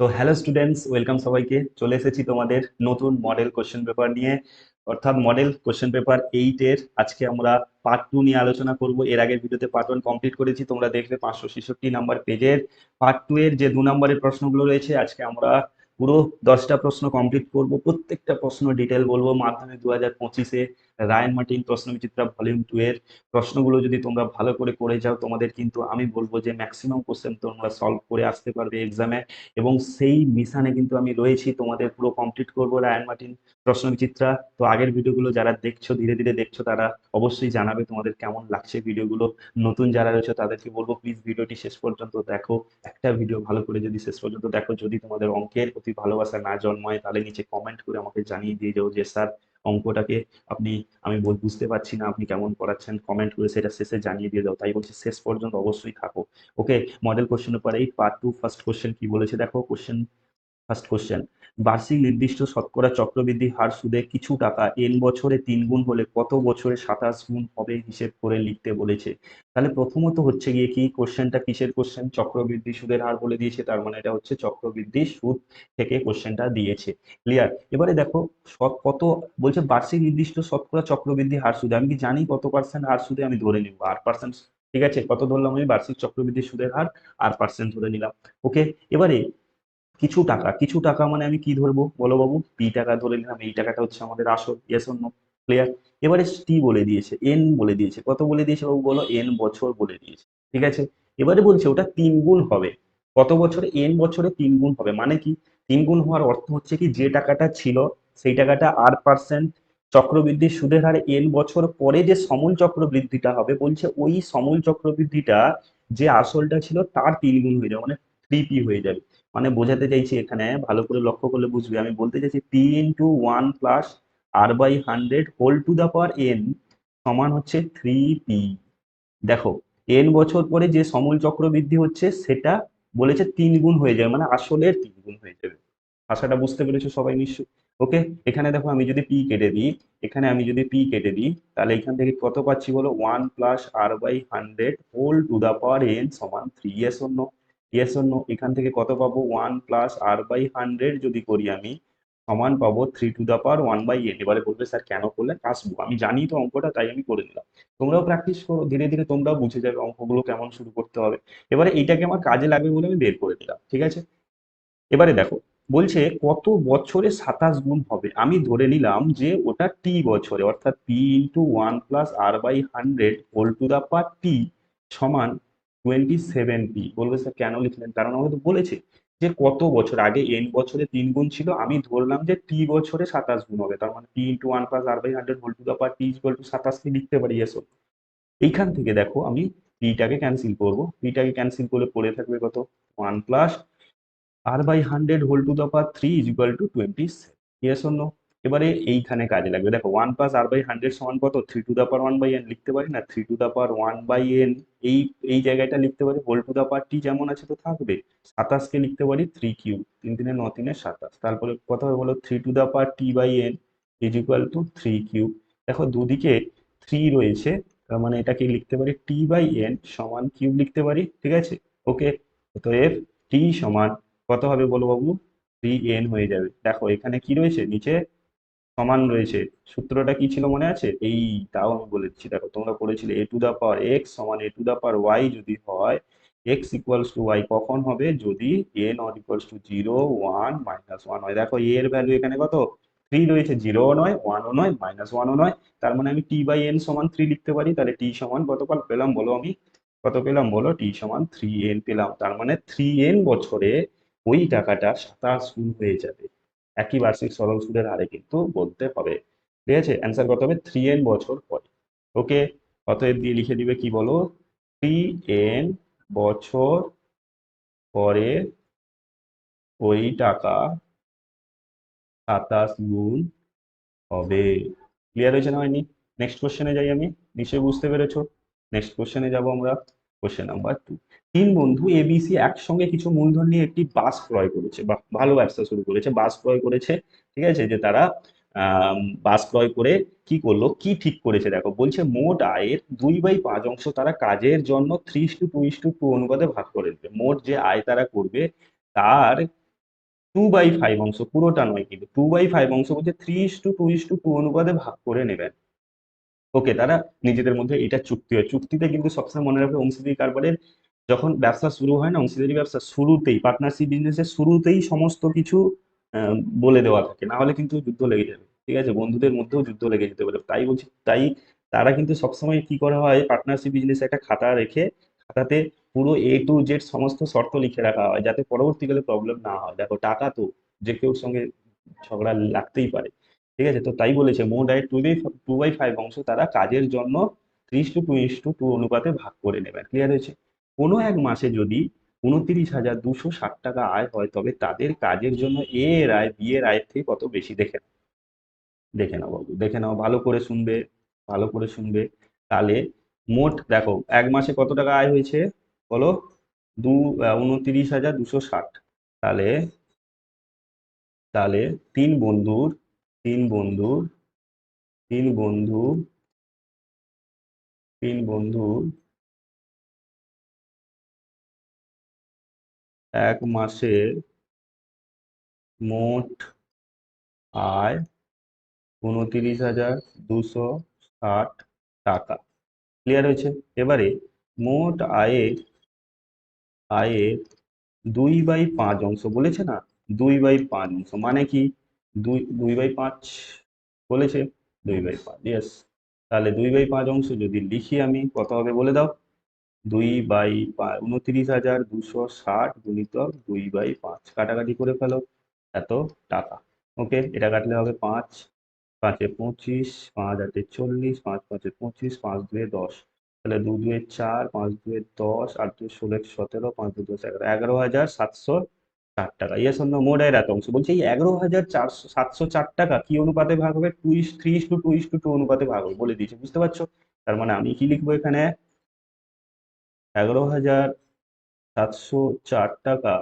তো hello students, welcome সবাইকে। চলে এসেছি তোমাদের নতুন মডেল কোশ্চেন পেপার নিয়ে। অর্থাৎ মডেল কোশ্চেন পেপার এইটের আজকে আমরা পার্ট টু নিয়ে আলোচনা করব। এর আগের ভিডিওতে পার্ট ওয়ান কমপ্লিট করেছি, তোমরা দেখবে পাঁচশো ছেষট্টি নাম্বার পেজের পার্ট টু এর যে দু নম্বরের প্রশ্নগুলো রয়েছে, আজকে আমরা পুরো দশটা প্রশ্ন কমপ্লিট করব। প্রত্যেকটা প্রশ্ন ডিটেল বলব। মাধ্যমিক দু হাজার পঁচিশে রায়ন মার্টিন প্রশ্ন বিচিত্রা ভলিউম টু এর প্রশ্নগুলো যদি তোমরা ভালো করে করে যাও, তোমাদের কিন্তু আমি বলব যে ম্যাক্সিমাম কোশ্চেন তোমরা সলভ করে আসতে পারবে এক্সামে এবং সেই মিশানে কিন্তু আমি রয়েছি, তোমাদের পুরো কমপ্লিট করব রায়ন মার্টিন প্রশ্ন বিচিত্রা। তো আগের ভিডিওগুলো যারা দেখছ, ধীরে ধীরে দেখছ, তারা অবশ্যই জানাবে তোমাদের কেমন লাগছে ভিডিওগুলো। নতুন যারা রয়েছে, তাদেরকে বলব প্লিজ ভিডিওটি শেষ পর্যন্ত দেখো। একটা ভিডিও ভালো করে যদি শেষ পর্যন্ত দেখো, যদি তোমাদের অঙ্কের প্রতি ভালোবাসা না জন্মায়, তাহলে নিচে কমেন্ট করে আমাকে জানিয়ে দিয়ে যাও যে, স্যার অঙ্কটাকে আপনি, আমি বুঝতে পারছি না আপনি কেমন পড়াচ্ছেন। কমেন্ট করে সেটা শেষে জানিয়ে দিয়ে দাও। তাই বলছি শেষ পর্যন্ত অবশ্যই থাকো। Okay model question paper eight part two first question কি বলেছে? দেখো কোশ্চেন ফার্স্ট কোশ্চেন বার্ষিক নির্দিষ্ট শতকরা চক্রবৃদ্ধি হার সুদে কিছু টাকা এন বছরে তিন গুণ হলে কত বছরে সাতাশ গুণ হবে হিসেব করে লিখতে বলেছে। তাহলে প্রথমত হচ্ছে গিয়ে কি কোশ্চেনটা কিসের কোশ্চেন চক্রবৃদ্ধি সুদের হার বলে দিয়েছে, তার মানে এটা হচ্ছে চক্রবৃদ্ধি সুদ থেকে কোশ্চেনটা দিয়েছে। ক্লিয়ার এবারে দেখো শত কত বলছে বার্ষিক নির্দিষ্ট শতকরা চক্রবৃদ্ধি হার সুদে, আমি কি জানি কত পার্সেন্ট হার সুদে? আমি ধরে নিব আট পার্সেন্ট ঠিক আছে? কত ধরলাম আমি? বার্ষিক চক্রবৃদ্ধি সুদের হার আট পার্সেন্ট ধরে নিলাম। ওকে এবারে কিছু টাকা কিছু টাকা মানে আমি কি ধরবো? বলো বাবু পি টাকা ধরে নিলাম, এই টাকাটা হচ্ছে আমাদের আসল ইয়েস অন্য ক্লিয়ার এবারে টি বলে দিয়েছে এন বলে দিয়েছে, কত বলে দিয়েছে বাবু বলো? এন বছর বলে দিয়েছে, ঠিক আছে? এবারে বলছে ওটা তিন গুণ হবে। কত বছরে? এন বছরে তিন গুণ হবে মানে কি? তিন গুণ হওয়ার অর্থ হচ্ছে কি, যে টাকাটা ছিল, সেই টাকাটা আট পার্সেন্ট চক্রবৃদ্ধি সুদের হারে এন বছর পরে যে সমূল চক্রবৃদ্ধিটা হবে, বলছে ওই সমূল চক্রবৃদ্ধিটা যে আসলটা ছিল, তার তিন গুণ হয়ে যাবে মানে থ্রি পি হয়ে যাবে। মানে বোঝাতে চাইছি এখানে, ভালো করে লক্ষ্য করলে বুঝবে। আমি বলতে চাইছি P into one plus R by hundred whole to the power N সমান হচ্ছে থ্রি পি দেখো এন বছর পরে যে সমূল চক্রবৃদ্ধি হচ্ছে, সেটা বলেছে তিন গুণ হয়ে যাবে মানে আসলের তিন গুণ হয়ে যাবে। ভাষাটা বুঝতে পেরেছ সবাই নিশ্চয়ই? ওকে এখানে দেখো আমি যদি পি কেটে দিই, এখানে আমি যদি পি কেটে দিই, তাহলে এখান থেকে কত পাচ্ছি বলো? One plus R by hundred whole to the power N সমান থ্রি এস অন্য ইয়েস অন্য এখান থেকে কত পাবো? One plus R by hundred যদি করি আমি, সমান পাবো three to the power one by N এবারে বলবে, স্যার, কেন করলেন আসব আমি জানি তো অঙ্কটা, তাই আমি করে দিলাম তোমরাও প্র্যাকটিস করো, ধীরে ধীরে তোমরাও বুঝে যাবে অঙ্কগুলো কেমন শুরু করতে হবে। এবারে এইটাকে আমার কাজে লাগবে বলে আমি বের করে দিলাম ঠিক আছে? এবারে দেখো, বলছে কত বছরে সাতাশ গুণ হবে? আমি ধরে নিলাম যে ওটা টি বছরে, অর্থাৎ P into one plus R by hundred whole to the power T সমান টোয়েন্টি সেভেন পি বলবে, স্যার, কেন লিখলেন? কারণ আমাকে তো বলেছে যে, কত বছর? আগে এন বছরে তিন গুণ ছিল, আমি ধরলাম যে, টি বছরে সাতাশ গুণ হবে। তার মানে T into one plus R by hundred whole to the power T equal to সাতাশকে লিখতে পারি এসো এইখান থেকে দেখো, আমি পিটাকে ক্যান্সেল করব। পিটাকে ক্যান্সেল করলে পড়ে থাকবে কত? One plus R by hundred whole to the power three is equal to twenty yes অন্য এবারে এইখানে কাজে লাগবে। দেখো one plus R by hundred সমান কত? Three to the power one by N লিখতে পারি না? Three to the power one by N এই এই জায়গাটা লিখতে পারি। হোল টু দা পাওয়ার টি যেমন আছে তো থাকবে। সাতাশকে লিখতে পারি থ্রি কিউ তিন তিনে ন, তিনে সাতাশ। তারপরে হবে বলো three to the power T by N is equal to three cube দেখো, দুদিকে থ্রি রয়েছে, তার মানে এটাকে লিখতে পারি টি বাই এন সমান কিউব লিখতে পারি, ঠিক আছে? ওকে অতএব টি সমান, কত হবে বলো বাবু থ্রি এন হয়ে যাবে। দেখো, এখানে কি রয়েছে? নিচে সমান রয়েছে। সূত্রটা কি ছিল মনে আছে? এই তাও আমি বলে দিচ্ছি দেখো, তোমরা পড়েছিলে এ টু দা পাওয়ার এক্স সমান এ টু দা পাওয়ার ওয়াই যদি হয় এক্স ইকুয়ালস টু ওয়াই কখন হবে? যদি A not equals to zero one minus one হয়। দেখো এর ভ্যালু এখানে কত? থ্রি রয়েছে। জিরো নয় ওয়ানও নয় মাইনাস ওয়ানও নয়। তার মানে আমি টি বাই এন সমান থ্রি লিখতে পারি। তাহলে টি সমান কত পাল? পেলাম, বলো আমি। কত পেলাম? বলো টি সমান থ্রি এন পেলাম। তার মানে থ্রি এন বছরে ওই টাকাটা সাতাশ গুণ হয়ে যাবে। একই বার্ষিক সরল সুদের হারে কিন্তু বলতে হবে। ঠিক আছে? অ্যান্সার কত হবে থ্রি এন বছর পরে। ওকে অতএব দিয়ে লিখে দিবে কি বলো? থ্রি এন বছর পরে ওই টাকা সাতাশ গুণ হবে। ক্লিয়ার হয়েছে না হয়নি? নেক্সট কোশ্চেনে যাই আমি। নিশ্চয়ই বুঝতে পেরেছ। নেক্সট কোশ্চেনে যাব আমরা। কোশ্চেন নাম্বার টু তিন বন্ধু এবিসি একসঙ্গে কিছু মূলধন নিয়ে একটি বাস ক্রয় করেছে বা ভালো ব্যবসা শুরু করেছে। বাস ক্রয় করেছে, ঠিক আছে? যে তারা বাস ক্রয় করে কি করল? কি ঠিক করেছে? দেখো, বলছে মোট আয়ের দুই বাই পাঁচ অংশ তারা কাজের জন্য three to two to two অনুপাতে ভাগ করে দেবে মোট যে আয় তারা করবে তার টু বাই ফাইভ অংশ, পুরোটা নয় কিন্তু টু বাই ফাইভ অংশ বলছে three to two to two অনুপাতে ভাগ করে নেবেন। ওকে, তারা নিজেদের মধ্যে এটা চুক্তি হয়। চুক্তিতে কিন্তু সবসময় মনে রাখবে অংশীদারি কারবারের যখন ব্যবসা শুরু হয় না, অংশীদারি ব্যবসা শুরুতেই পার্টনারশিপ বিজনেসের শুরুতেই সমস্ত কিছু বলে দেওয়া থাকে। না হলে কিন্তু যুদ্ধ লেগে যাবে, ঠিক আছে? বন্ধুদের মধ্যেও যুদ্ধ লেগে যেতে পারে। তাই বলছি, তাই তারা কিন্তু সবসময় কি করা হয় পার্টনারশিপ বিজনেসে একটা খাতা রেখে, খাতাতে পুরো এ টু জেড সমস্ত শর্ত লিখে রাখা হয়, যাতে পরবর্তীকালে প্রবলেম না হয়। দেখো, টাকা তো যে কেউ সঙ্গে ঝগড়া লাগতেই পারে। ঠিক আছে? তো তাই বলেছে মোট আয় two by two by five অংশ তারা কাজের জন্য ত্রিশ two two is to two অনুপাতে ভাগ করে নেবেন। ক্লিয়ার হয়েছে? কোনো এক মাসে যদি উনত্রিশ হাজার দুশো ষাট টাকা আয় হয়, তবে তাদের কাজের জন্য এ এর আয় বি এর আয়ের থেকে কত বেশি? দেখে দেখে নাও বাবু, দেখে নাও, ভালো করে শুনবে, ভালো করে শুনবে। তাহলে মোট দেখো, এক মাসে কত টাকা আয় হয়েছে? বলো? দু উনত্রিশ হাজার দুশো ষাট। তাহলে তাহলে তিন বন্ধুর তিন বন্ধুর তিন বন্ধু তিন বন্ধু, এক মাসের মোট আয় উনত্রিশ হাজার দুশো ষাট টাকা। ক্লিয়ার হয়েছে? এবারে মোট আয়ের আয়ের দুই বাই পাঁচ অংশ, বলেছে না? দুই বাই পাঁচ অংশ মানে কি? দুই দুই বাই পাঁচ বলেছে, দুই বাই পাঁচ ইয়েস তাহলে দুই বাই পাঁচ অংশ যদি লিখি আমি, কত হবে বলে দাও? দুই বাই পাঁচ হাজার দুশো ষাট দুই বাই পাঁচ, কাটাকাটি করে ফেলো, এত টাকা। ওকে এটা কাটলে হবে পাঁচ, পাঁচে পঁচিশ, পাঁচ আটে চল্লিশ, পাঁচ পাঁচে পঁচিশ, পাঁচ দুয়ে দশ। তাহলে দু দুয়ে চার, পাঁচ দুয়ে দশ, আট দুয়ে ষোলো সতেরো, পাঁচ দশ, এগারো। এগারো হাজার সাতশো চার টাকা। ইয়েস অন্য মোট আয়ের এত অংশ। বলছি এই এগারো হাজার চারশো, সাতশো চার টাকা কি অনুপাতে ভাগ হবে? Two is three is to two is to two অনুপাতে ভাগ হবে বলে দিয়েছি। বুঝতে পারছ? তার মানে আমি কি লিখব এখানে? এগারো হাজার সাতশো চার টাকা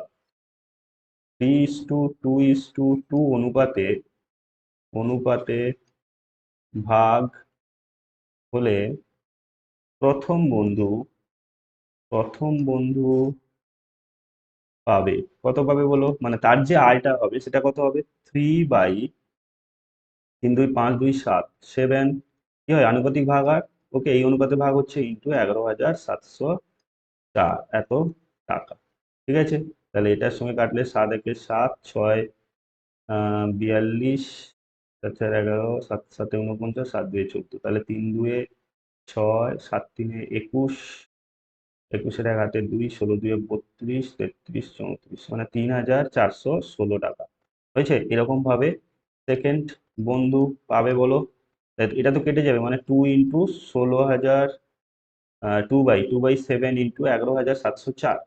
three is to two is to two অনুপাতে অনুপাতে ভাগ হলে প্রথম বন্ধু প্রথম বন্ধু পাবে? কত পাবে বলো? মানে তার যে আয়টা হবে, সেটা কত হবে? থ্রি বাই তিন দুই পাঁচ দুই সাত। সেভেন কি হয়? আনুপাতিক ভাগ আর? ওকে এই অনুপাতে ভাগ হচ্ছে ইন্টু এগারো হাজার সাতশো চার। এত টাকা। ঠিক আছে? তাহলে এটার সঙ্গে কাটলে সাত একে সাত, ছয় বিয়াল্লিশ চার চার এগারো, সাত, সাতে উনপঞ্চাশ সাত দুয়ে চোদ্দ। তাহলে তিন দুয়ে ছয়, সাত তিনে একুশ একুশের এক হাতে দুই ষোলো দুয়ে বত্রিশ, তেত্রিশ, চৌত্রিশ মানে তিন হাজার চারশো ষোলো টাকা। হয়েছে? এরকম ভাবে সেকেন্ড বন্ধু পাবে বলো। এটা তো কেটে যাবে মানে টু ইন্টু ষোলো হাজার two by two by seven into এগারো হাজার সাতশো চার।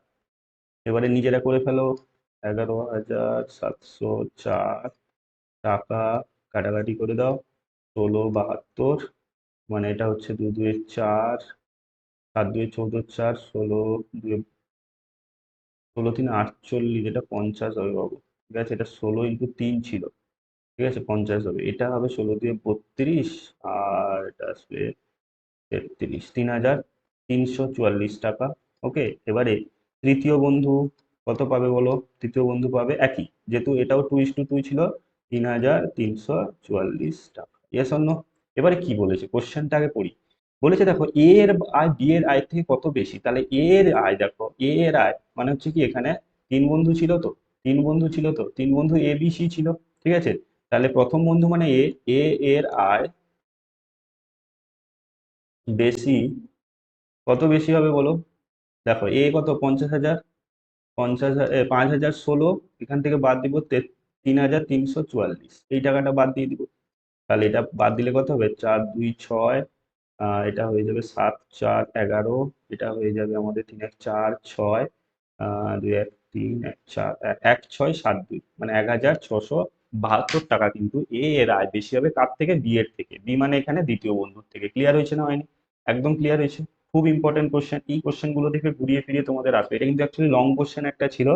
এবারে নিজেরা করে ফেলো, এগারো হাজার সাতশো চার টাকা কাটাকাটি করে দাও, ষোলো, বাহাত্তর মানে এটা হচ্ছে দু দুয়ে চার সাত, দুই চৌদ্দ চার, ষোলো দুয়ে ষোলো, তিন, আটচল্লিশ, এটা পঞ্চাশ হবে বাবু। ঠিক আছে, এটা ষোলো ইন্টু তিন ছিল। ঠিক আছে, পঞ্চাশ হবে। এটা হবে ষোলো দিয়ে বত্রিশ, আর এটা আসবে তেত্রিশ। তিন হাজার তিনশো চুয়াল্লিশ টাকা। ওকে, এবারে তৃতীয় বন্ধু কত পাবে বলো? তৃতীয় বন্ধু পাবে একই। যেহেতু এটাও টু ইস টু টু ছিল, তিন হাজার তিনশো চুয়াল্লিশ টাকা। ইয়েস অন্য এবারে কি বলেছে? কোশ্চেনটা আগে পড়ি। বলেছে দেখো এ এর আয় বি এর আয় থেকে কত বেশি? তাহলে এ এর আয় দেখো এ এর আয় মানে হচ্ছে কি এখানে তিন বন্ধু ছিল তো? তিন বন্ধু ছিল তো? তিন বন্ধু এ বি সি ছিল, ঠিক আছে? তাহলে প্রথম বন্ধু মানে এ এ এর আয় বেশি, কত বেশি হবে বলো? দেখো এ কত? পঞ্চাশ হাজার, পঞ্চাশ পাঁচ হাজার ষোলো, এখান থেকে বাদ দিব তিন হাজার তিনশো চুয়াল্লিশ। এই টাকাটা বাদ দিয়ে দিব। তাহলে এটা বাদ দিলে কত হবে? চার, দুই, ছয় এটা হয়ে যাবে সাত চার এগারো, এটা হয়ে যাবে আমাদের তিন এক চার ছয় দুই এক তিন এক চার, এক ছয় সাত দুই মানে এক হাজার ছশো বাহাত্তর টাকা কিন্তু এ এর আয় বেশি হবে কার থেকে? বি এর থেকে। বি মানে এখানে দ্বিতীয় বন্ধুর থেকে। ক্লিয়ার হয়েছে না হয়নি? একদম ক্লিয়ার হয়েছে। খুব ইম্পর্টেন্ট কোশ্চেন এই কোশ্চেনগুলো থেকে ঘুরিয়ে ফিরিয়ে তোমাদের আসবে। এটা কিন্তু অ্যাকচুয়ালি লং কোশ্চেন একটা ছিল।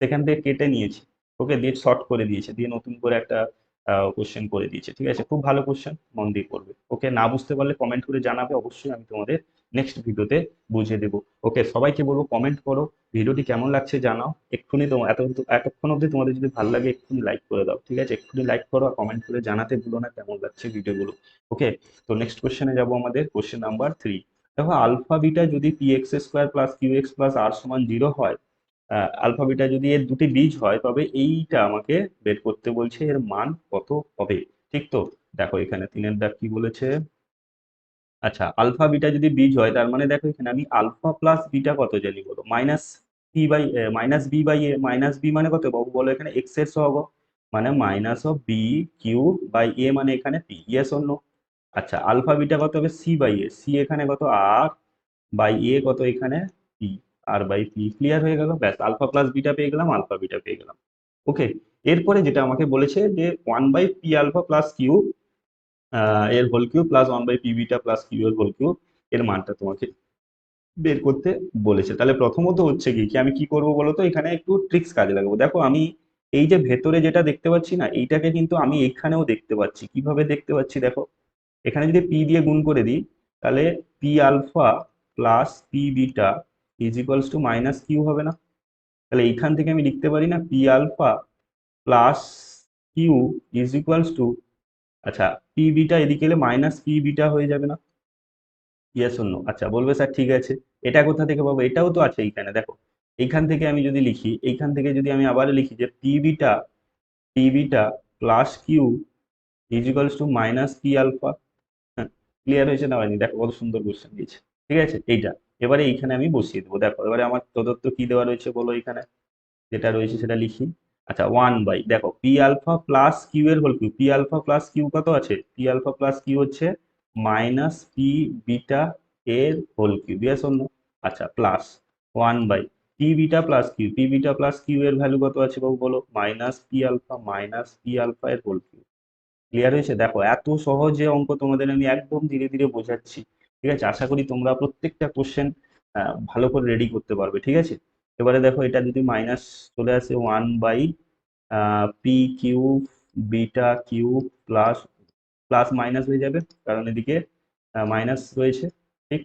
সেখান থেকে কেটে নিয়েছি। ওকে দিয়ে শর্ট করে দিয়েছে। দিয়ে নতুন করে একটা কোশ্চেন করে দিয়েছে, ঠিক আছে? খুব ভালো কোশ্চেন মন দিয়ে করবে ওকে না বুঝতে পারলে কমেন্ট করে জানাবে, অবশ্যই আমি তোমাদের নেক্সট ভিডিওতে বুঝিয়ে দেবো। ওকে সবাইকে বলব কমেন্ট করো ভিডিওটি কেমন লাগছে জানাও। এক্ষুনি তো এত এতক্ষণ অবধি তোমাদের যদি ভালো লাগে, এক্ষুনি লাইক করে দাও, ঠিক আছে? এক্ষুনি লাইক করো আর কমেন্ট করে জানাতে ভুলো না কেমন লাগছে ভিডিওগুলো ওকে তো নেক্সট কোশ্চেনে যাব আমাদের কোশ্চেন নাম্বার থ্রি দেখো আলফা বিটা যদি P X square plus Q X plus R সমান জিরো হয় আলফা বিটা যদি এর দুটি বীজ হয়, তবে এইটা আমাকে বের করতে বলছে এর মান কত হবে? ঠিক তো? দেখো, এখানে তিনের দাগ কি বলেছে? আচ্ছা আলফা বিটা যদি বীজ হয়, তার মানে দেখো এখানে আমি আলফা প্লাস বিটা কত জানি বলো? Minus P by minus B by, A, minus B মানে কত? বাবু বলো এখানে এক্সের সহগ। মানে minus of B Q by A মানে এখানে পি ইয়েস অন্য আচ্ছা আলফা বিটা কত হবে? সি বাই এ সি এখানে কত? আর বাই এ কত এখানে? P R by P clear হয়ে গেল ব্যাস আলফা প্লাস বিটা পেয়ে গেলাম আলফা বিটা পেয়ে গেলাম। ওকে এরপরে যেটা আমাকে বলেছে যে one by P alpha plus Q এর whole cube plus one by P beta plus Q এর হোল কিউ এর মানটা তোমাকে বের করতে বলেছে। তাহলে প্রথমত হচ্ছে কি আমি কি করব বলো তো এখানে একটু ট্রিক্স কাজে লাগাবো। দেখো, আমি এই যে ভেতরে যেটা দেখতে পাচ্ছি না, এইটাকে কিন্তু আমি এখানেও দেখতে পাচ্ছি। কীভাবে দেখতে পাচ্ছি দেখো? এখানে যদি পি দিয়ে গুণ করে দিই, তাহলে P alpha plus P beta is equals to minus Q হবে না। তাহলে এইখান থেকে আমি লিখতে পারি না P alpha plus Q is equals to আচ্ছা পি বিটা এদিকে এলে মাইনাস পি বিটা হয়ে যাবে না। ইয়েস অন্য আচ্ছা বলবে স্যার ঠিক আছে। এটা কোথা থেকে পাবো? এটাও তো আছে এইখানে, দেখো। এইখান থেকে আমি যদি লিখি, এইখান থেকে যদি আমি আবার লিখি যে P beta P beta plus Q is equals to minus P alpha clear হয়েছে না হয়নি? দেখো কত সুন্দর কোশ্চেন দিয়েছে। ঠিক আছে? এইটা। এবারে এইখানে আমি বসিয়ে দেবো। দেখো, এবারে আমার প্রদত্ত কি দেওয়া রয়েছে বলো এখানে? যেটা রয়েছে সেটা লিখি। আচ্ছা ওয়ান বাই দেখো পি আলফা প্লাস কিউ এর whole cube P alpha plus Q কত আছে? পি আলফা প্লাস কিউ হচ্ছে মাইনাস পি বিটা এর হোল কিউ বিয়াস অন্য আচ্ছা plus one by P beta plus Q P beta plus Q এর ভ্যালু কত আছে বাবু বলো? Minus P alpha minus P alpha এর হোল কিউ ক্লিয়ার হয়েছে? দেখো, এত সহজে অঙ্ক তোমাদের আমি একদম ধীরে ধীরে বোঝাচ্ছি। ঠিক আছে? আশা করি তোমরা প্রত্যেকটা কোশ্চেন ভালো করে রেডি করতে পারবে, ঠিক আছে? এবারে দেখো এটা যদি মাইনাস চলে আসে one by P cube beta cube plus plus minus হয়ে যাবে। কারণ এদিকে মাইনাস রয়েছে, ঠিক?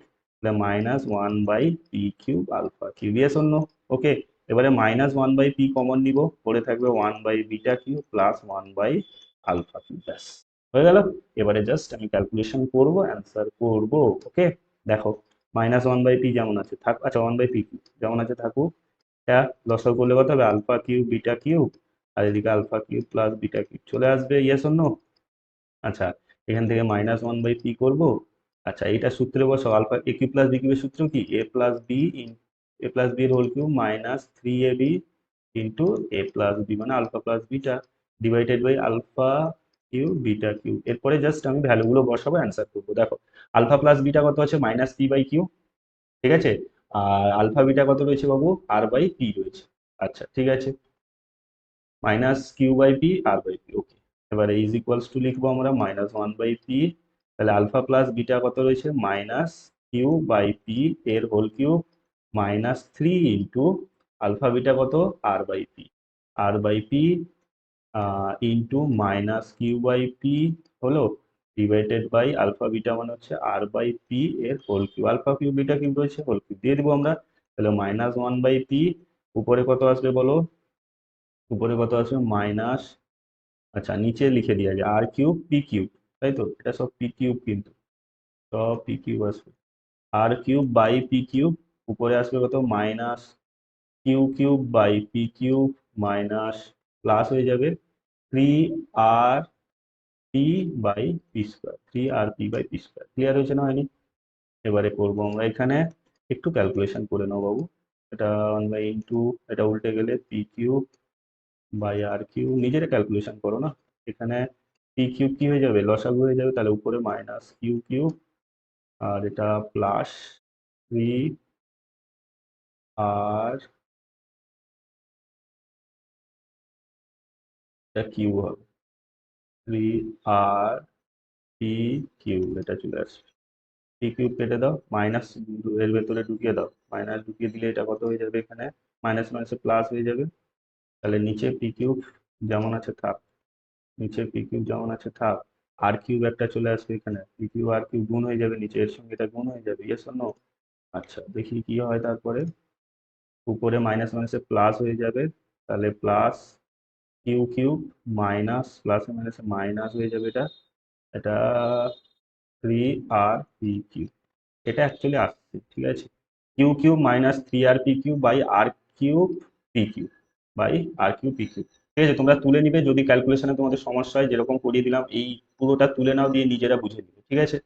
Minus one by P cube alpha cube yes অন্য ওকে এবারে minus one by P common নিব। পরে থাকবে one by beta cube plus one by alpha cube ব্যাস। হয়ে গেল। এবারে জাস্ট আমি ক্যালকুলেশন করব অ্যান্সার করব ওকে দেখো মাইনাস ওয়ান বাই পি যেমন আছে, থাক আচ্ছা ওয়ান বাই পি যেমন আছে থাকুক, এটা লসক করলে কত হবে? আলফা কিউব বিটা কিউব আর এদিকে alpha cube plus beta cube চলে আসবে ইয়েস অন্য আচ্ছা এখান থেকে মাইনাস ওয়ান বাই পি করব। আচ্ছা এটা সূত্রে বসো alpha a cube plus b কিউবের সূত্র কি? A plus b in a plus b এর whole cube minus three a b into a plus b মানে alpha plus beta divided by alpha cube beta cube এরপরে just আমি ভ্যালুগুলো বসাবো answer করব। দেখো আলফা প্লাস বিটা কত আছে? মাইনাস পি বাই কিউ ঠিক আছে? আর আলফা বিটা কত রয়েছে বাবু? আর বাই পি রয়েছে। আচ্ছা ঠিক আছে? Minus q by p r by p okay এবারে ইজ ইকুয়ালস টু লিখব আমরা মাইনাস ওয়ান বাই পি তাহলে আলফা প্লাস বিটা কত রয়েছে? মাইনাস কিউ বাই পি এর whole cube minus three into alpha beta কত? R by p r by p into minus q by p হলো divided by alpha beta মানে হচ্ছে r by p এর whole cube alpha cube beta cube রয়েছে whole cube দিয়ে দেবো আমরা, তাহলে মাইনাস ওয়ান বাই পি উপরে কত আসবে বলো? উপরে কত আসবে? মাইনাস আচ্ছা নিচে লিখে দিয়ে যায় আর কিউব পি কিউব তাই তো? এটা সব পি কিউব কিন্তু। সব পি কিউব আসবে। R cube by p cube উপরে আসবে কত? Minus q cube by p cube minus plus হয়ে যাবে three r p by p square three r p by p square clear হয়েছে না হয়নি? এবারে করব আমরা এখানে, একটু ক্যালকুলেশন করে নাও বাবু। এটা ওয়ান বাই ইন্টু এটা উল্টে গেলে p cube by r q নিজেরা ক্যালকুলেশন করো না। এখানে পি কিউব কি হয়ে যাবে? লসাগু হয়ে যাবে, তাহলে উপরে মাইনাস কিউ কিউব আর এটা প্লাস থ্রি আর এটা কিউ হবে। থ্রি আর পি কিউ এটা চলে আসবে পি কিউব কেটে দাও মাইনাস এর ভেতরে ঢুকিয়ে দাও। মাইনাস ঢুকিয়ে দিলে এটা কত হয়ে যাবে এখানে? মাইনাস মাইনাসে প্লাস হয়ে যাবে। তাহলে নিচে পি কিউব যেমন আছে থাক। নিচে পি কিউব যেমন আছে থাক। আর কিউব একটা চলে আসবে এখানে। পি কিউ আর কিউব গুণ হয়ে যাবে নিচে, এর সঙ্গে এটা গুণ হয়ে যাবে। ইয়েস নো আচ্ছা দেখি কি হয় তারপরে। উপরে মাইনাস মাইনাসে প্লাস হয়ে যাবে। তাহলে প্লাস কিউ কিউব মাইনাস প্লাসে মাইনাসে মাইনাস হয়ে যাবে এটা। এটা থ্রি আর পি কিউব এটা অ্যাকচুয়ালি আসছে, ঠিক আছে? Q cube minus three r p cube by r cube p cube by r cube p cube ঠিক আছে, তোমরা তুলে নিবে, যদি ক্যালকুলেশনে তোমাদের সমস্যা হয়, যেরকম করিয়ে দিলাম, এই পুরোটা তুলে নাও দিয়ে নিজেরা বুঝে নিবে, ঠিক আছে?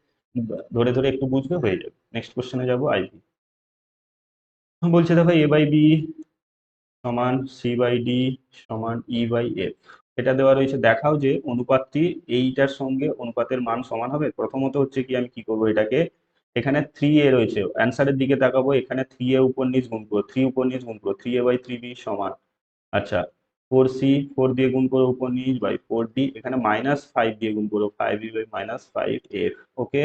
ধরে ধরে একটু বুঝবে, হয়ে যাবে। নেক্সট কোশ্চেনে যাব আইবি বলছে দেখো এ বাই বি সমান সি বাই ডি সমান ই বাই এফ এটা দেওয়া রয়েছে, দেখাও যে অনুপাতটি এইটার সঙ্গে অনুপাতের মান সমান হবে। প্রথমত হচ্ছে কি, আমি কি করব এটাকে? এখানে থ্রি এ রয়েছে। অ্যান্সারের দিকে তাকাবো, এখানে থ্রি এ উপর নিচ গুণ করো। থ্রি উপর নিচ গুণ করো। Three a by three b সমান। আচ্ছা ফোর সি ফোর দিয়ে গুণ করো উপর নিচ বাই ফোর ডি এখানে মাইনাস ফাইভ দিয়ে গুণ করো five e by minus five f okay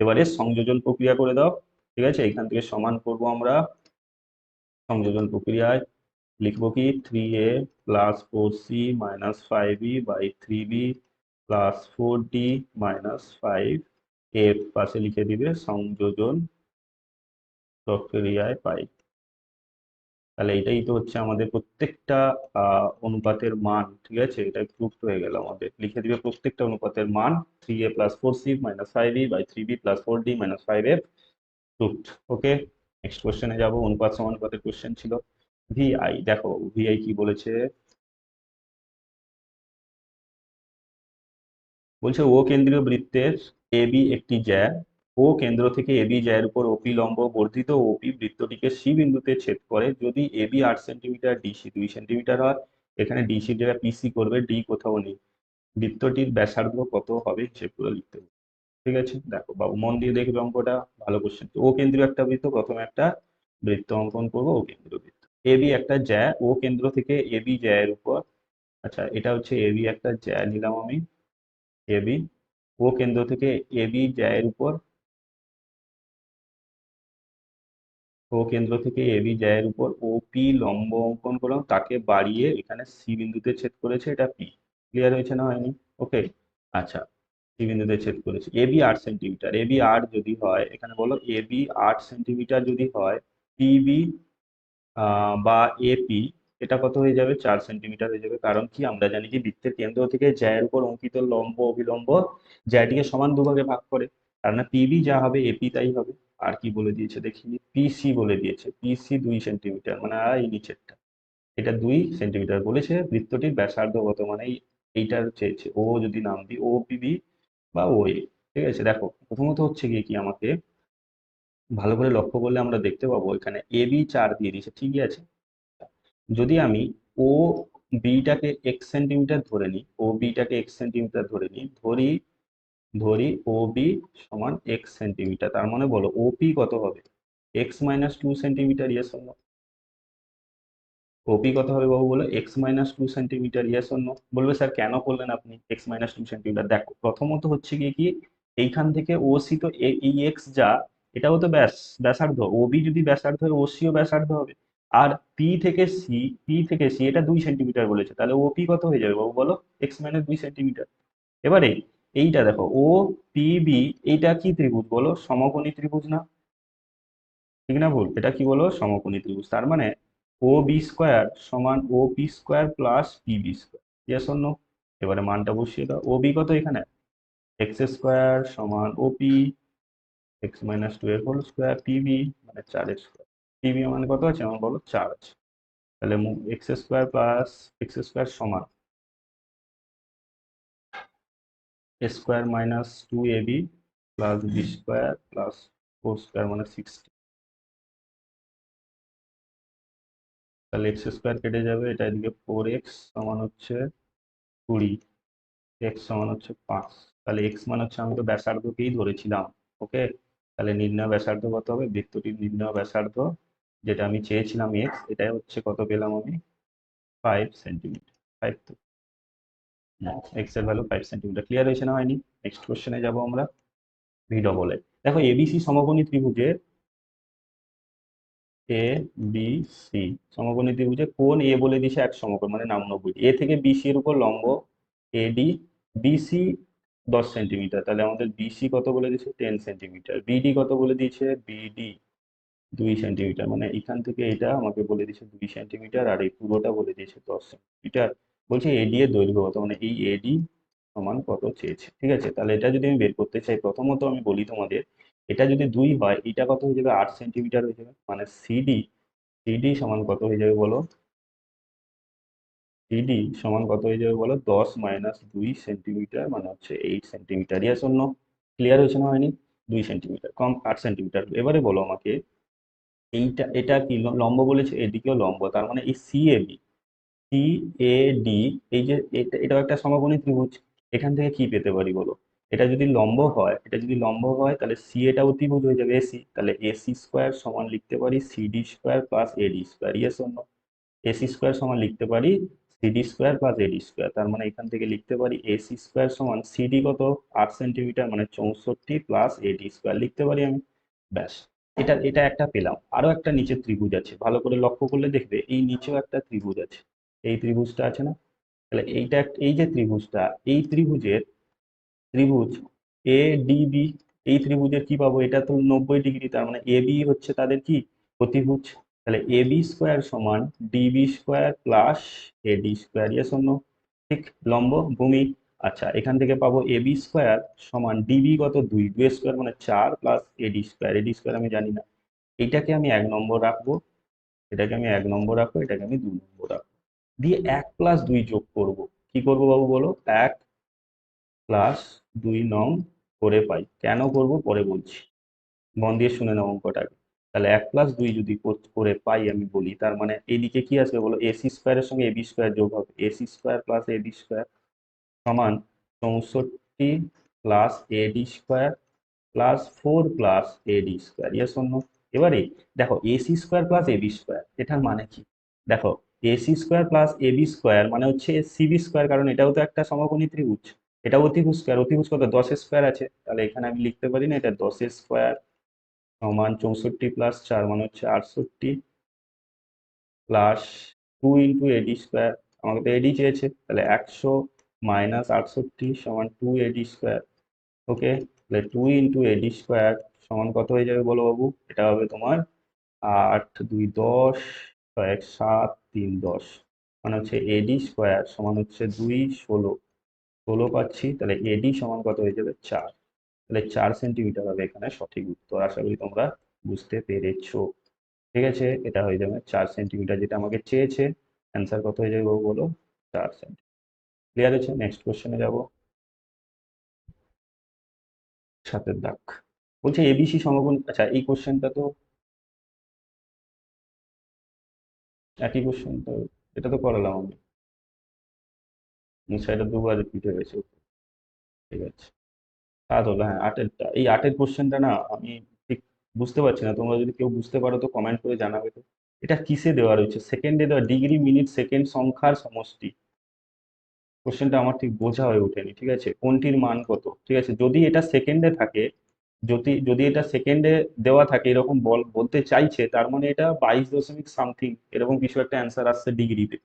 এবারে সংযোজন প্রক্রিয়া করে দাও। ঠিক আছে, এখান থেকে সমান করব আমরা সংযোজন প্রক্রিয়ায়। লিখব কি? Three a plus four c minus five e by three b plus four d minus five f পাশে লিখে দিবে সংযোজন প্রক্রিয়ায় পাই। তাহলে এটাই তো হচ্ছে আমাদের প্রত্যেকটা অনুপাতের মান, ঠিক আছে? এটা প্রুফ হয়ে গেল আমাদের। লিখে দিবে প্রত্যেকটা অনুপাতের মান three A plus four C minus five E by three B plus four D minus proved okay next কোশ্চেনে যাব, অনুপাত সমানুপাতের কোশ্চেন ছিল। ভিআই দেখো ভিআই কি বলেছে? বলছে, ও কেন্দ্রীয় বৃত্তের এবি একটি জ্যা। ও কেন্দ্র থেকে এবি জ্যায়ের উপর ওপি লম্ব বর্ধিত ওপি বৃত্তটিকে সি বিন্দুতে ছেদ করে। যদি এবি আট সেন্টিমিটার ডিসি দুই সেন্টিমিটার হয়, এখানে ডিসি জায়গায় পিসি করবে ডি কোথাও নেই। বৃত্তটির ব্যাসার্ধ কত হবে করে লিখতে হবে। ঠিক আছে? দেখো, বাবু, মন দিয়ে দেখবে অঙ্কটা। ভালো কোশ্চেন ও কেন্দ্রীয় একটা বৃত্ত, প্রথমে একটা বৃত্ত অঙ্কন করব, ও কেন্দ্রীয় এবি একটা জ্যা ও কেন্দ্র থেকে এবি জ্যায়ের উপর। আচ্ছা এটা হচ্ছে এবি একটা জ্যা নিলাম আমি। এবি ও কেন্দ্র থেকে এবি জ্যায়ের উপর। ও কেন্দ্র থেকে এবি জ্যায়ের উপর। ওপি লম্ব অঙ্কন করলাম, তাকে বাড়িয়ে এখানে সি বিন্দুতে ছেদ করেছে, এটা পি ক্লিয়ার হয়েছে না হয়নি? ওকে আচ্ছা সি বিন্দুতে ছেদ করেছে। এবি আট সেন্টিমিটার এবি আট যদি হয়, এখানে বলো এবি আট সেন্টিমিটার যদি হয় পিবি বা এপি এটা কত হয়ে যাবে? চার সেন্টিমিটার হয়ে যাবে। কারণ কি? আমরা জানি যে বৃত্তের কেন্দ্র থেকে জ্যায়ের উপর অঙ্কিত লম্ব, অবিলম্ব জ্যাটিকে সমান দুভাগে ভাগ করে। না পিবি যা হবে এপি তাই হবে। আর কি বলে দিয়েছে দেখি? পিসি বলে দিয়েছে। পিসি দুই সেন্টিমিটার মানে এই নিচেরটা। এটা দুই সেন্টিমিটার বলেছে। বৃত্তটির ব্যাসার্ধ কত? মানে এইটার চেয়েছে। ও যদি নাম দিই, ও পিবি বা ও এ ঠিক আছে? দেখো, প্রথমত হচ্ছে গিয়ে কি আমাকে ভালো করে লক্ষ্য করলে আমরা দেখতে পাবো এখানে এ, বি, চার দিয়ে দিয়েছে, ঠিকই আছে। যদি আমি ও বিটাকে এক্স সেন্টিমিটার ধরে নিই, ও বিটাকে এক্স সেন্টিমিটার ধরে নিই, ধরি ধরি ও, বি সমান এক্স সেন্টিমিটার তার মানে বলো ওপি কত হবে? X minus two centimetre yes অন্য ওপি কত হবে বাবু বলো? X minus two centimetre yes অন্য বলবে স্যার, কেন করলেন আপনি এক্স মাইনাস টু সেন্টিমিটার দেখো, প্রথমত হচ্ছে গিয়ে কি? এইখান থেকে ওসি তো এ- এই এক্স যা এটাও তো ব্যাস, ব্যাসার্ধ। ওবি যদি ব্যাসার্ধ হয় ওসিও ব্যাসার্ধ হবে। আর পি থেকে সি, পি থেকে সি, এটা দুই সেন্টিমিটার বলেছে। তাহলে ওপি কত হয়ে যাবে বাবু বলো? এক্স মাইনাস দুই সেন্টিমিটার। এবারে এইটা দেখো, ও, পি, বি, এইটা কি ত্রিভুজ বলো? সমকোণী ত্রিভুজ না? ঠিক না ভুল? এটা কি বলো? সমকোণী ত্রিভুজ। তার মানে ও বি স্কোয়ার সমান O p square plus p b square. Yes অন্য এবারে মানটা বসিয়ে দাও। ও বি কত এখানে? এক্স স্কোয়ার সমান O p x minus two এর হোল স্কোয়ার পিবি মানে চার স্কোয়ার পিবি মানে কত আছে? আমার বলো চার আছে। তাহলে x square plus x square সমান square minus two a b plus b square plus four square মানে সিক্সটি তাহলে এক্স স্কোয়ার কেটে যাবে, এটা এদিকে ফোর এক্স সমান হচ্ছে কুড়ি এক্স সমান হচ্ছে পাঁচ। তাহলে এক্স মানে হচ্ছে আমি তো ব্যাসার্ধকেই ধরেছিলাম ওকে তাহলে নির্ণয় ব্যাসার্ধ কত হবে? বৃত্তটির নির্ণয় ব্যাসার্ধ যেটা আমি চেয়েছিলাম এক্স এটাই হচ্ছে কত পেলাম আমি? ফাইভ সেন্টিমিটার ফাইভ টু এক্সের ভ্যালু ফাইভ সেন্টিমিটার ক্লিয়ার হয়েছে না হয়নি? নেক্সট কোশ্চেনে যাব আমরা ভি ডবল এ। দেখো এবিসি সমকোণী ত্রিভুজের এ বি সি সমকোণী ত্রিভুজে কোন এ বলে দিছে এক সমকোণ মানে নাম নব্বই। এ থেকে বিসি এর উপর লম্ব এডি বিসি দশ সেন্টিমিটার। তাহলে আমাদের বিসি কত বলে দিয়েছে? Ten centimetre. বিডি কত বলে দিয়েছে? বিডি দুই সেন্টিমিটার। মানে এখান থেকে এটা আমাকে বলে দিয়েছে দুই সেন্টিমিটার আর এই পুরোটা বলে দিয়েছে দশ সেন্টিমিটার। বলছে এডি এর দৈর্ঘ্য কত মানে এই এডি সমান কত চেয়েছে। ঠিক আছে? তাহলে এটা যদি আমি বের করতে চাই, প্রথমত আমি বলি তোমাদের, এটা যদি দুই হয়, এটা কত হয়ে যাবে? আট সেন্টিমিটার হয়ে যাবে। মানে সিডি সিডি সমান কত হয়ে যাবে বলো? সিডি সমান কত হয়ে যাবে বলো? দশ মাইনাস দুই সেন্টিমিটার মানে হচ্ছে এইট সেন্টিমিটার ইয়াস অন্য ক্লিয়ার হয়েছে না হয়নি? দুই সেন্টিমিটার কম আট সেন্টিমিটার এবারে বলো আমাকে, এইটা, এটা কি লম্ব বলেছে? এদিকেও লম্ব। তার মানে এই এ ডি এই যে এটা, এটাও একটা সমকোণী ত্রিভুজ। এখান থেকে কি পেতে পারি বলো? এটা যদি লম্ব হয়, এটা যদি লম্ব হয়, তাহলে সি এটাও ত্রিভুজ হয়ে যাবে। এসি তাহলে এসি স্কোয়ার সমান লিখতে পারি CD square plus AD square yes অন্য এসি স্কোয়ার সমান লিখতে পারি CD square plus AD square, তার মানে এখান থেকে লিখতে পারি এসি স্কোয়ার সমান সিডি কত? আট সেন্টিমিটার মানে চৌষট্টি প্লাস এডি স্কোয়ার লিখতে পারি আমি। ব্যাস, এটা এটা একটা পেলাম। আরও একটা নিচে ত্রিভুজ আছে, ভালো করে লক্ষ্য করলে দেখবে এই নিচেও একটা ত্রিভুজ আছে। এই ত্রিভুজটা আছে না? তাহলে এইটা, এই যে ত্রিভুজটা, এই ত্রিভুজের ত্রিভুজ এ ডিবি এই ত্রিভুজের কি পাবো? এটা তো নব্বই ডিগ্রি, তার মানে এ, বি হচ্ছে তাদের কি? প্রতিভুজ। তাহলে এ বি স্কোয়ার সমান DB square plus AD square ইয়ে শূন্য ঠিক? লম্ব? ভূমি? আচ্ছা এখান থেকে পাবো এ বি স্কোয়ার সমান ডিবি কত দুই? দুই স্কোয়ার মানে চার plus AD square. AD square আমি জানি না। এইটাকে আমি এক নম্বর রাখব। এটাকে আমি এক নম্বর রাখব, এটাকে আমি দুই নম্বর রাখব। দিয়ে এক প্লাস দুই যোগ করব। কি করব বাবু বলো? এক প্লাস দুই নং করে পাই। কেন করব? পরে বলছি। মন দিয়ে শুনে নাও অঙ্কটাকে। তাহলে এক প্লাস দুই যদি করে পাই আমি বলি, তার মানে এদিকে কি আসবে বলো? এসি স্কোয়ারের সঙ্গে এবি স্কোয়ার যোগ হবে। AC square plus AB square সমান চৌষট্টি plus AD square plus four plus AD square ইয়ে শূন্য এবারে দেখো AC square plus AB square এটার মানে কি? দেখো AC square plus AB square মানে হচ্ছে সিবি স্কোয়ার কারণ এটাও তো একটা সমকোণী ত্রিভুজ। এটা অতিভুজ স্কোয়ার অতিভুজ কত? দশ স্কোয়ার আছে। তাহলে এখানে আমি লিখতে পারি না, এটা দশ স্কোয়ার সমান চৌষট্টি প্লাস চার মানে হচ্ছে আটষট্টি plus two into AD square আমাকে তো এডি চেয়েছে, তাহলে একশো মাইনাস আটষট্টি সমান টু এডি স্কোয়ার ওকে তাহলে টু ইন্টু এডি স্কোয়ার সমান কত হয়ে যাবে বলো বাবু? এটা হবে তোমার আট দুই দশ এক সাত তিন দশ মানে হচ্ছে এডি স্কোয়ার সমান হচ্ছে দুই ষোলো ষোলো পাচ্ছি, তাহলে এডি সমান কত হয়ে যাবে চার। তাহলে চার সেন্টিমিটার হবে এখানে সঠিক উত্তর, আশা করি তোমরা বুঝতে পেরেছ। ঠিক আছে, এটা হয়ে যাবে চার সেন্টিমিটার যেটা আমাকে চেয়েছে। অ্যান্সার কত হয়ে যাবে বলো? চার সেন্টিমিটার ক্লিয়ার হচ্ছে নেক্সট কোশ্চেনে যাব। সাতের দাগ। বলছে এবিসি সমকোণ আচ্ছা এই কোশ্চেনটা তো একই কোশ্চেন তো এটা তো করালাম আমি দুবার রিপিট হয়ে গেছে। ঠিক আছে। সাত হলো হ্যাঁ আটেরটা এই আটের কোশ্চেনটা না আমি ঠিক বুঝতে পারছি না। তোমরা যদি কেউ বুঝতে পারো তো কমেন্ট করে জানাবে তো। এটা কিসে দেওয়া রয়েছে? সেকেন্ডে দেওয়া ডিগ্রি মিনিট সেকেন্ড সংখ্যার সমষ্টি। কোশ্চেনটা আমার ঠিক বোঝা হয়ে ওঠেনি, ঠিক আছে? কোনটির মান কত? ঠিক আছে? যদি এটা সেকেন্ডে থাকে, যদি যদি এটা সেকেন্ডে দেওয়া থাকে, এরকম বল, বলতে চাইছে, তার মানে এটা বাইশ দশমিক সামথিং এরকম কিছু একটা অ্যান্সার আসছে ডিগ্রিতে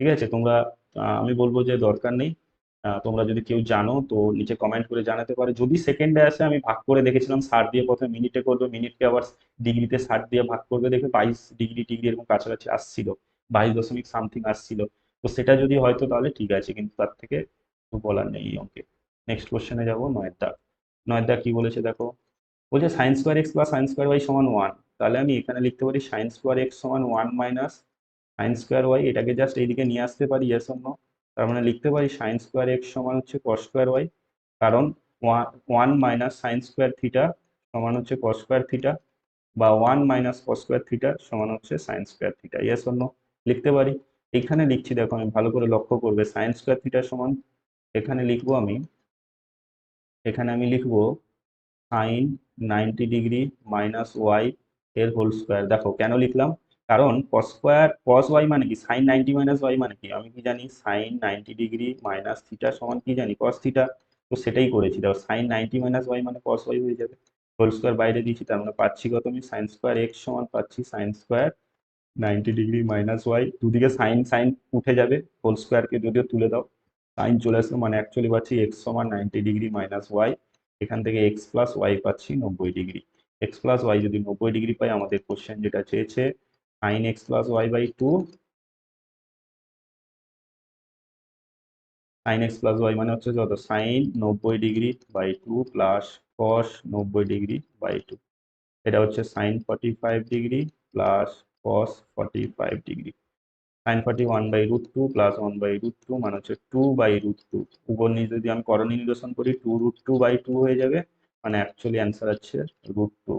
ঠিক আছে? তোমরা আমি বলব যে দরকার নেই। তোমরা যদি কেউ জানো, তো নিচে কমেন্ট করে জানাতে পারে। যদি সেকেন্ডে আসে, আমি ভাগ করে দেখেছিলাম, ষাট দিয়ে প্রথমে মিনিটে করবে মিনিটকে আবার ডিগ্রিতে ষাট দিয়ে ভাগ করবে দেখে বাইশ ডিগ্রি ডিগ্রি এরকম কাছাকাছি আসছিল, বাইশ দশমিক সামথিং আসছিল। তো সেটা যদি হয়তো তাহলে ঠিক আছে, কিন্তু তার থেকে বলার নেই এই অঙ্কে। নেক্সট কোশ্চেনে যাব নয়ের দাগ কি বলেছে দেখো? বলছে sine square x plus sine square y সমান ওয়ান তাহলে আমি এখানে লিখতে পারি সাইন স্কোয়ার এক্স সমান one minus sine square y এটাকে জাস্ট এইদিকে নিয়ে আসতে পারি এর অন্য তার মানে লিখতে পারি সাইন স্কোয়ার এক্স সমান হচ্ছে কস স্কোয়ার ওয়াই কারণ one minus sine square theta সমান হচ্ছে কস স্কোয়ার থিটা বা one minus cos square theta সমান হচ্ছে সাইন স্কোয়ার থিটা ইয়েস অন্য লিখতে পারি? এখানে লিখছি, দেখো আমি ভালো করে লক্ষ্য করবে সাইন স্কোয়ার থিটা সমান, এখানে লিখব আমি, এখানে আমি লিখব sine ninety degree minus y এর হোল স্কোয়ার দেখো কেন লিখলাম? কারণ কস স্কোয়ার কস ওয়াই মানে কি? সাইন নাইনটি মাইনাস ওয়াই মানে কি? আমি কি জানি? Sine ninety degree minus theta সমান কি জানি? কস থিটা তো সেটাই করেছি। দেখো সাইন নাইনটি মাইনাস ওয়াই মানে কস ওয়াই হয়ে যাবে। হোল স্কোয়ার বাইরে দিয়েছি, তার মানে পাচ্ছি কত আমি? সাইন স্কোয়ার এক্স সমান পাচ্ছি sine square ninety degree minus y দুদিকে সাইন সাইন উঠে যাবে। হোল স্কোয়ারকে যদিও তুলে দাও। সাইন চলে আসলো মানে অ্যাকচুয়ালি পাচ্ছি এক্স সমান নাইনটি ডিগ্রি মাইনাস ওয়াই এখান থেকে এক্স প্লাস ওয়াই পাচ্ছি নব্বই ডিগ্রি এক্স প্লাস ওয়াই যদি নব্বই ডিগ্রি পাই, আমাদের কোশ্চেন যেটা চেয়েছে sine x plus y by two sine x plus y মানে হচ্ছে যত? সাইন নব্বই degree by two plus cos নব্বই ডিগ্রি বাই টু এটা হচ্ছে forty five degree plus forty five degree sine forty one by root two plus one by root two মানে হচ্ছে two by root two উপর নিচে যদি আমি করণী নিরসন করি two root two by two হয়ে যাবে। মানে অ্যাকচুয়ালি অ্যান্সার হচ্ছে রুট টু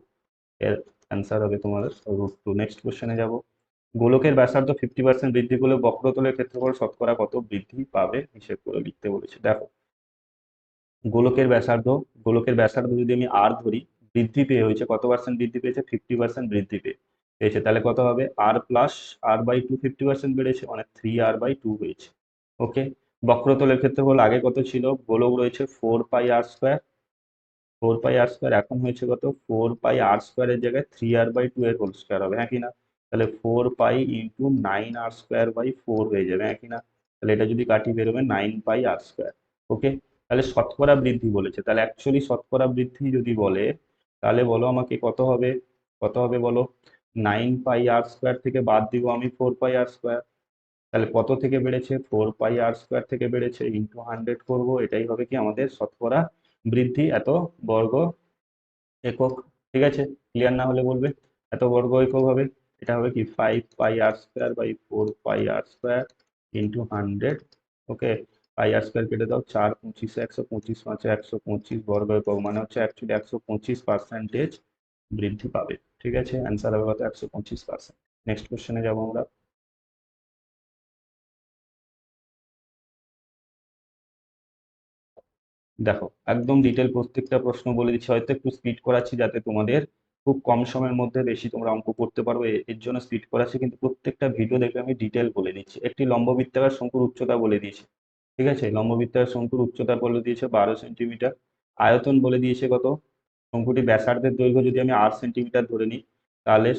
এর অ্যান্সার হবে তোমাদের রুট টু নেক্সট কোশ্চেনে যাব। গোলকের ব্যাসার্ধ ফিফটি পার্সেন্ট বৃদ্ধি করলে বক্রতলের ক্ষেত্রফল শতকরা কত বৃদ্ধি পাবে? হিসেব করে লিখতে বলেছে। দেখো, গোলকের ব্যাসার্ধ গোলকের ব্যাসার্ধ যদি আমি আর ধরি, বৃদ্ধি পেয়ে হয়েছে কত পার্সেন্ট বৃদ্ধি পেয়েছে? ফিফটি পার্সেন্ট বৃদ্ধি পেয়ে পেয়েছে তাহলে কত হবে? R plus r by two fifty percent বেড়েছে মানে থ্রি আর বাই টু হয়েছে। ওকে বক্রতলের ক্ষেত্রফল আগে কত ছিল? গোলক রয়েছে four pi r square four pi r square এখন হয়েছে কত? ফোর পাই আর স্কোয়ারের জায়গায় থ্রি আর বাই টু এর হোল স্কোয়ার হবে হ্যাঁ কি না? তাহলে four pi into nine r square by four হয়ে যাবে হ্যাঁ কি না? তাহলে এটা যদি কাটি বেরোবে নাইন পাই আর স্কোয়ার ওকে তাহলে শতকরা বৃদ্ধি বলেছে, তাহলে অ্যাকচুয়ালি শতকরা বৃদ্ধি যদি বলে, তাহলে বলো আমাকে কত হবে? কত হবে বলো? নাইন পাই আর স্কোয়ার থেকে বাদ দিব আমি ফোর পাই আর স্কোয়ার তাহলে কত থেকে বেড়েছে? ফোর পাই আর স্কোয়ার থেকে বেড়েছে ইন্টু হান্ড্রেড করব, এটাই হবে কি আমাদের শতকরা বৃদ্ধি, এত বর্গ একক, ঠিক আছে? ক্লিয়ার না হলে বলবে, এত বর্গ একক হবে, এটা হবে কি? Five pi r square by four pi r square into hundred okay pi r square কেটে দাও, চার পঁচিশে, একশো পঁচিশ পাঁচে, একশো পঁচিশ বর্গ একক মানে হচ্ছে অ্যাকচুয়ালি একশো পঁচিশ পার্সেন্টেজ বৃদ্ধি পাবে, ঠিক আছে? অ্যান্সার হবে কত একশো পঁচিশ পার্সেন্ট নেক্সট কোশ্চেনে যাব আমরা। দেখো, একদম ডিটেল প্রত্যেকটা প্রশ্ন বলে দিচ্ছি। হয়তো একটু স্পিড করাচ্ছি যাতে তোমাদের খুব কম সময়ের মধ্যে বেশি তোমরা অঙ্ক করতে পারো। এ- এর জন্য স্পিড করাচ্ছি, কিন্তু প্রত্যেকটা ভিডিও দেখে আমি ডিটেল বলে দিচ্ছি। একটি লম্ব বৃত্তাকার শঙ্কুর উচ্চতা বলে দিয়েছি। ঠিক আছে? লম্ব বৃত্তাকার শঙ্কুর উচ্চতা বলে দিয়েছে বারো সেন্টিমিটার। আয়তন বলে দিয়েছে কত? শঙ্কুটি ব্যাসার্ধের দৈর্ঘ্য যদি আমি আট সেন্টিমিটার ধরে নিই, তাহলে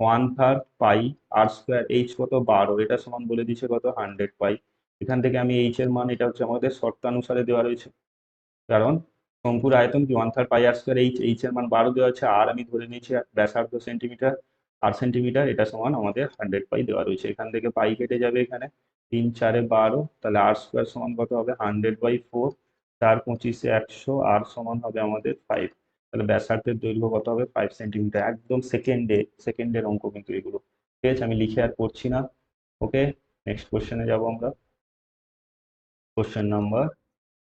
one third pi r square h কত? বারো। এটা সমান বলে দিয়েছে কত? হান্ড্রেড পাই এখান থেকে আমি এইচ এর মান, এটা হচ্ছে আমাদের শর্তানুসারে দেওয়া রয়েছে। কারণ শঙ্কুর আয়তন কি one third pi r square h h এর মান বারো দেওয়া আছে আর আমি ধরে নিয়েছি ব্যাসার্ধ সেন্টিমিটার আট সেন্টিমিটার এটা সমান আমাদের হান্ড্রেড পাই দেওয়া রয়েছে। এখান থেকে পাই কেটে যাবে এখানে তিন চারে বারো, তাহলে আর স্কোয়ার সমান কত হবে? হান্ড্রেড বাই ফোর চার পঁচিশে একশো আর সমান হবে আমাদের ফাইভ তাহলে ব্যাসার্ধের দৈর্ঘ্য কত হবে? ফাইভ সেন্টিমিটার একদম সেকেন্ডে সেকেন্ডের অঙ্ক কিন্তু এগুলো। ঠিক আছে, আমি লিখে আর করছি না। ওকে নেক্সট কোশ্চেনে যাব আমরা। কোশ্চেন নাম্বার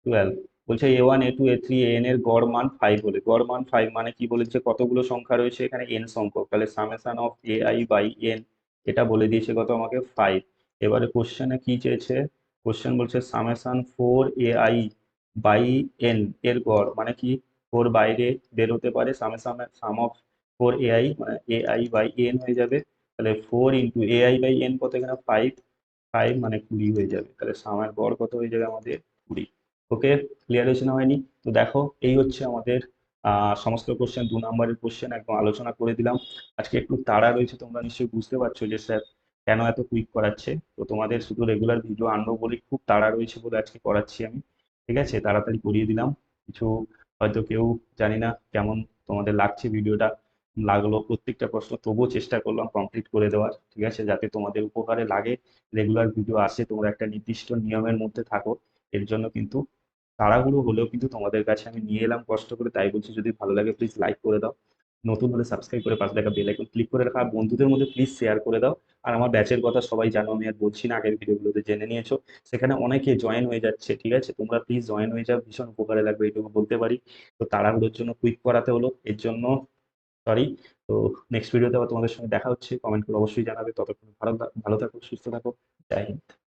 টুয়েলভ বলছে A one A two A three N এর গড় মান ফাইভ হলে গড় মান ফাইভ মানে কি বলেছে কতগুলো সংখ্যা রয়েছে এখানে এন সংখ্যক। তাহলে summation of a i by n এটা বলে দিয়েছে কত আমাকে? ফাইভ এবারে কোশ্চেনে কি চেয়েছে? কোশ্চেন বলছে summation four a i by n এর গড় মানে কি? ফোর বাইরে বের হতে পারে। Summation sum of four a i মানে এ আই বাই এন হয়ে যাবে। তাহলে four into a i by n কত এখানে? ফাইভ ফাইভ মানে কুড়ি হয়ে যাবে। তাহলে সামের গড় কত হয়ে যাবে আমাদের? কুড়ি। ওকে ক্লিয়ার হয়েছে না হয়নি? তো দেখো, এই হচ্ছে আমাদের সমস্ত কোশ্চেন দু নম্বরের কোশ্চেন একদম আলোচনা করে দিলাম। আজকে একটু তাড়া রয়েছে, তোমরা নিশ্চয়ই বুঝতে পারছ যে স্যার কেন এত কুইক করাচ্ছে। তো তোমাদের শুধু রেগুলার ভিডিও আনব বলে খুব তাড়া রয়েছে বলে আজকে করাচ্ছি আমি। ঠিক আছে? তাড়াতাড়ি করিয়ে দিলাম। কিছু হয়তো কেউ জানি না কেমন তোমাদের লাগছে ভিডিওটা লাগল প্রত্যেকটা প্রশ্ন, তবুও চেষ্টা করলাম কমপ্লিট করে দেওয়ার। ঠিক আছে? যাতে তোমাদের উপকারে লাগে রেগুলার ভিডিও আসে, তোমরা একটা নির্দিষ্ট নিয়মের মধ্যে থাকো। এর জন্য কিন্তু তাড়াহুড়ো হলেও কিন্তু তোমাদের কাছে আমি নিয়ে এলাম কষ্ট করে, তাই বলছি যদি ভালো লাগে প্লিজ লাইক করে দাও। নতুন হলে সাবস্ক্রাইব করে পাশে থাকা বেল আইকন ক্লিক করে রাখা বন্ধুদের মধ্যে প্লিজ শেয়ার করে দাও। আর আমার ব্যাচের কথা সবাই জানো, আমি আর বলছি না, আগের ভিডিওগুলোতে জেনে নিয়েছো। সেখানে অনেকে জয়েন হয়ে যাচ্ছে, ঠিক আছে? তোমরা প্লিজ জয়েন হয়ে যাও, ভীষণ উপকারে লাগবে এইটুকু বলতে পারি। তো তাড়াহুড়োর জন্য কুইক করাতে হলো, এর জন্য সরি তো নেক্সট ভিডিওতে আবার তোমাদের সঙ্গে দেখা হচ্ছে কমেন্ট করে অবশ্যই জানাবে। ততক্ষণ ভালো ভালো থাকো, সুস্থ থাকো। জয় হিন্দ।